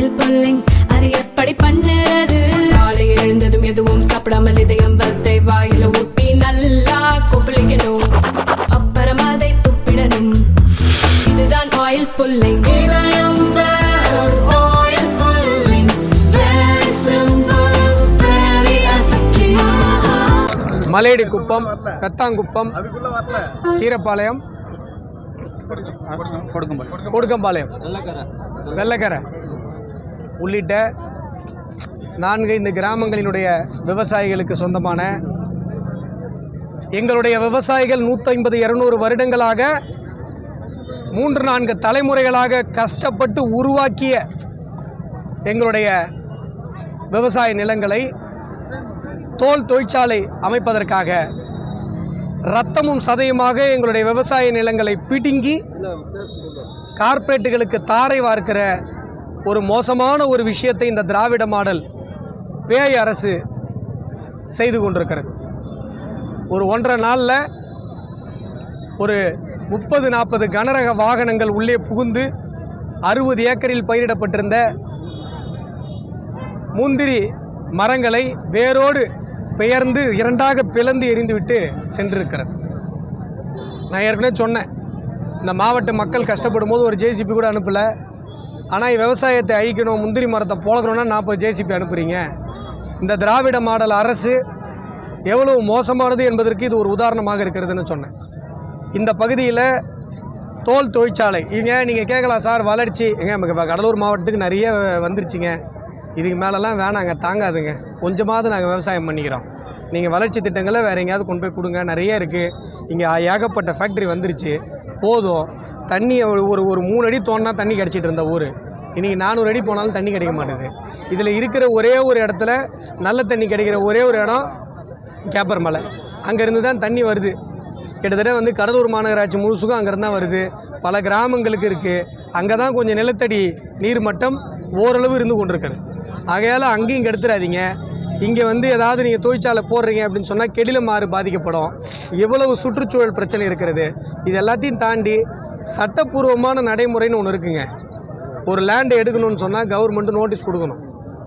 Oil pulling அது எப்படி பண்ணுறது? காலையில் எழுந்ததும் எதுவும் சாப்பிடாமல் இதயம் வளத்தை வாயில ஊத்தி நல்லா கொப்பளிக்கணும். அப்புறம் அதை துப்பிடணும். இதுதான் ஆயில் புல்லிங் மலையடி குப்பம் பெத்தாங்குப்பம் கீரப்பாளையம் கொடுக்கம்பாளையம். வெள்ளக்கரை. உள்ளிட்ட நான்கு இந்த கிராமங்களினுடைய விவசாயிகளுக்கு சொந்தமான எங்களுடைய விவசாயிகள் நூற்றி இரநூறு வருடங்களாக மூன்று நான்கு தலைமுறைகளாக கஷ்டப்பட்டு உருவாக்கிய எங்களுடைய விவசாய நிலங்களை தோல் தொழிற்சாலை அமைப்பதற்காக ரத்தமும் சதையுமாக எங்களுடைய விவசாய நிலங்களை பிடுங்கி கார்ப்பரேட்டுகளுக்கு தாரை வார்க்கிற ஒரு மோசமான ஒரு விஷயத்தை இந்த திராவிட மாடல் பேய் அரசு செய்து கொண்டிருக்கிறது. ஒரு ஒன்றரை நாளில் ஒரு முப்பது நாற்பது கனரக வாகனங்கள் உள்ளே புகுந்து அறுபது ஏக்கரில் பயிரிடப்பட்டிருந்த முந்திரி மரங்களை வேரோடு பெயர்ந்து இரண்டாக பிளந்து எரிந்துவிட்டு சென்றிருக்கிறது. நான் ஏற்கனவே சொன்னேன் இந்த மாவட்ட மக்கள் கஷ்டப்படும் போது ஒரு ஜேசிபி கூட அனுப்பலை. ஆனால் விவசாயத்தை அழிக்கணும் முந்திரி மரத்தை போலக்கணும்னா நாற்பது ஜேசிபி அனுப்புகிறீங்க இந்த திராவிட மாடல் அரசு எவ்வளவு மோசமானது என்பதற்கு இது ஒரு உதாரணமாக இருக்கிறதுன்னு சொன்னேன். இந்த பகுதியில் தோல் தொழிற்சாலை இங்கே நீங்கள் கேட்கலாம் சார் வளர்ச்சி எங்க நமக்கு கடலூர் மாவட்டத்துக்கு நிறைய வந்துருச்சுங்க. இதுக்கு மேலெல்லாம் வேணாங்க தாங்காதுங்க. கொஞ்சமாவது நாங்கள் விவசாயம் பண்ணிக்கிறோம். நீங்கள் வளர்ச்சி திட்டங்களை வேறு எங்கேயாவது கொண்டு போய் கொடுங்க நிறைய இருக்குது இங்கே ஏகப்பட்ட ஃபேக்ட்ரி வந்துருச்சு. போதும். தண்ணியை ஒரு ஒரு மூணு அடி தோணுனா தண்ணி கிடச்சிட்டு இருந்த ஊர். இன்றைக்கி நானூறு அடி போனாலும் தண்ணி கிடைக்க மாட்டேது. இதில் இருக்கிற ஒரே ஒரு இடத்துல நல்ல தண்ணி கிடைக்கிற ஒரே ஒரு இடம் கேப்பர் மலை. அங்கேருந்து தான் தண்ணி வருது. கிட்டத்தட்ட வந்து கடலூர் மாநகராட்சி முழுசுக்கும் அங்கேருந்து தான் வருது. பல கிராமங்களுக்கு இருக்குது அங்கே தான் கொஞ்சம் நிலத்தடி நீர் மட்டம் ஓரளவு இருந்து கொண்டிருக்கிறது ஆகையால் அங்கேயும் கெடுத்துடாதீங்க இங்கே வந்து ஏதாவது நீங்கள் தொழிற்சாலை போடுறீங்க அப்படின்னு சொன்னால் கெடில மாறு பாதிக்கப்படும். எவ்வளவு சுற்றுச்சூழல் பிரச்சனை இருக்கிறது. இது எல்லாத்தையும் தாண்டி சட்டப்பூர்வமான நடைமுறைன்னு ஒன்று இருக்குங்க. ஒரு லேண்டை எடுக்கணும்னு சொன்னால் கவர்மெண்ட்டு நோட்டீஸ் கொடுக்கணும்.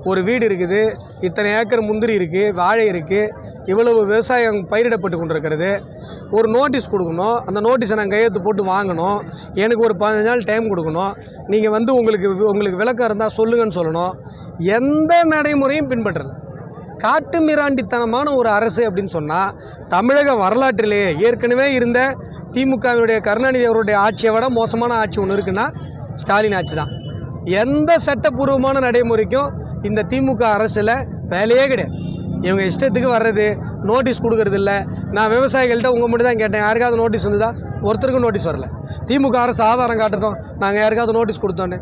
ஒரு வீடு இருக்குது இத்தனை ஏக்கர் முந்திரி இருக்குது வாழை இருக்குது இவ்வளவு விவசாயம் பயிரிடப்பட்டு கொண்டிருக்கிறது. ஒரு நோட்டீஸ் கொடுக்கணும். அந்த நோட்டீஸை நான் கையெழுத்து போட்டு வாங்கணும். எனக்கு ஒரு பதினஞ்சு நாள் டைம் கொடுக்கணும். நீங்கள் வந்து உங்களுக்கு உங்களுக்கு விளக்கம் இருந்தால் சொல்லுங்கன்னு சொல்லணும். எந்த நடைமுறையும் பின்பற்றலை. காட்டு மிராண்டித்தனமான ஒரு அரசு அப்படின்னு சொன்னால் தமிழக வரலாற்றிலேயே ஏற்கனவே இருந்த திமுகவினுடைய கருணாநிதி அவருடைய ஆட்சியை விட மோசமான ஆட்சி ஒன்று இருக்குன்னா ஸ்டாலின் ஆட்சி தான். எந்த சட்டப்பூர்வமான நடைமுறைக்கும் இந்த திமுக அரசில் வேலையே கிடையாது. இவங்க இஷ்டத்துக்கு வர்றது நோட்டீஸ் கொடுக்கறது இல்லை. நான் விவசாயிகள்கிட்ட உங்கள் மட்டும் தான் கேட்டேன் யாருக்காவது நோட்டீஸ் வந்ததா? ஒருத்தருக்கும் நோட்டீஸ் வரல. திமுக அரசு ஆதாரம் காட்டுறோம் நாங்கள் யாருக்காவது நோட்டீஸ் கொடுத்தோன்னு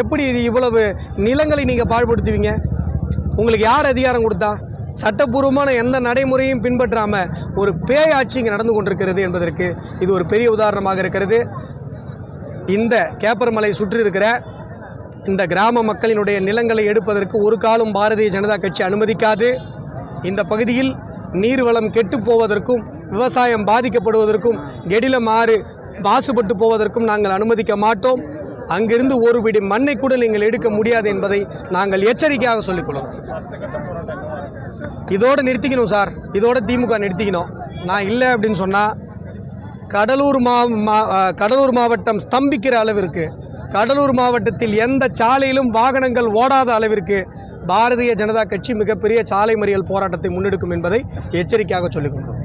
எப்படி இது இவ்வளவு நிலங்களை நீங்கள் பாழ்படுத்துவீங்க? உங்களுக்கு யார் அதிகாரம் கொடுத்தா? சட்டப்பூர்வமான எந்த நடைமுறையும் பின்பற்றாமல் ஒரு பேய் ஆட்சி இங்கே நடந்து கொண்டிருக்கிறது என்பதற்கு இது ஒரு பெரிய உதாரணமாக இருக்கிறது. இந்த கேப்பர்மலை சுற்றி இருக்கிற இந்த கிராம மக்களினுடைய நிலங்களை எடுப்பதற்கு ஒரு காலம் பாரதிய ஜனதா கட்சி அனுமதிக்காது. இந்த பகுதியில் நீர்வளம் கெட்டு போவதற்கும் விவசாயம் பாதிக்கப்படுவதற்கும் கெடில மாறு மாசுபட்டு போவதற்கும் நாங்கள் அனுமதிக்க மாட்டோம். அங்கிருந்து ஒரு பிடி மண்ணை கூட நீங்கள் எடுக்க முடியாது என்பதை நாங்கள் எச்சரிக்கையாக சொல்லிக்கொள்ளோம் இதோடு நிறுத்திக்கணும் சார். இதோட திமுக நிறுத்திக்கணும். நான் இல்லை அப்படின்னு சொன்னால் கடலூர் மா மா- கடலூர் மாவட்டம் ஸ்தம்பிக்கிற அளவிற்கு கடலூர் மாவட்டத்தில் எந்த சாலையிலும் வாகனங்கள் ஓடாத அளவிற்கு பாரதிய ஜனதா கட்சி மிகப்பெரிய சாலை மறியல் போராட்டத்தை முன்னெடுக்கும் என்பதை எச்சரிக்கையாக சொல்லிக் கொண்டோம்